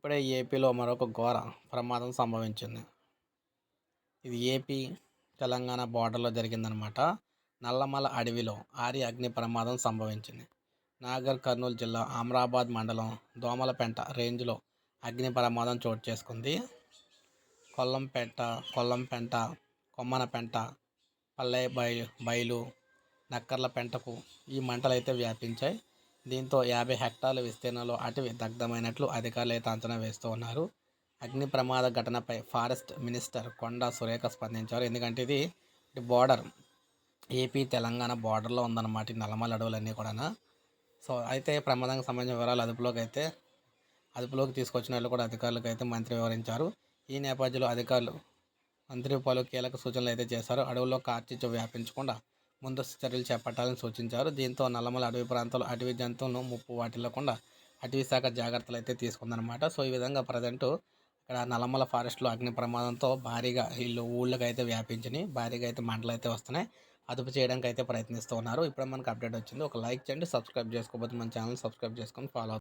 ఇప్పుడే ఏపీలో మరొక ఘోర ప్రమాదం సంభవించింది. ఇది ఏపీ తెలంగాణ బార్డర్లో జరిగిందనమాట. నల్లమల అడవిలో ఆరి అగ్ని ప్రమాదం సంభవించింది. నాగర్ కర్నూలు జిల్లా అమరాబాద్ మండలం దోమలపెంట రేంజ్లో అగ్ని ప్రమాదం చోటు చేసుకుంది. కొల్లంపేట కొల్లంపెంట కొమ్మనపెంట పల్లె బయలు బయలు నక్కర్ల పెంటకు ఈ మంటలు అయితే వ్యాపించాయి. దీంతో యాభై హెక్టార్ల విస్తీర్ణంలో అటవీ దగ్ధమైనట్లు అధికారులు అయితే అంచనా వేస్తూ ఉన్నారు. అగ్ని ప్రమాద ఘటనపై ఫారెస్ట్ మినిస్టర్ కొండా సురేఖ స్పందించారు. ఎందుకంటే ఇది బార్డర్. ఏపీ తెలంగాణ బార్డర్లో ఉందన్నమాట నల్లమల అడవులన్నీ కూడా సో అయితే ప్రమాదానికి సంబంధించిన వివరాలు అదుపులోకి అయితే అదుపులోకి తీసుకొచ్చినట్లు కూడా అధికారులకు అయితే మంత్రి వివరించారు. ఈ నేపథ్యంలో అధికారులు మంత్రి పలు కీలక సూచనలు అయితే చేశారు. అడవుల్లో కార్చిచ్చు వ్యాపించకుండా ముందస్తు చర్యలు చేపట్టాలని సూచించారు. దీంతో నల్లమల అడవి ప్రాంతంలో అటవీ జంతువులను ముప్పు వాటిల్లకుండా అటవీ శాఖ జాగ్రత్తలు అయితే తీసుకుందనమాట సో ఈ విధంగా ప్రజెంట్ ఇక్కడ నల్లమల ఫారెస్ట్లో అగ్ని ప్రమాదంతో భారీగా వీళ్ళు ఊళ్ళకి అయితే వ్యాపించినాయి. భారీగా అయితే మంటలు అయితే వస్తున్నాయి. అదుపు చేయడానికి అయితే ప్రయత్నిస్తూ ఉన్నారు. ఇప్పుడు మనకు అప్డేట్ వచ్చింది. ఒక లైక్ చేయండి సబ్స్క్రైబ్ చేసుకోబోతే మన ఛానల్ సబ్స్క్రైబ్ చేసుకొని ఫాలో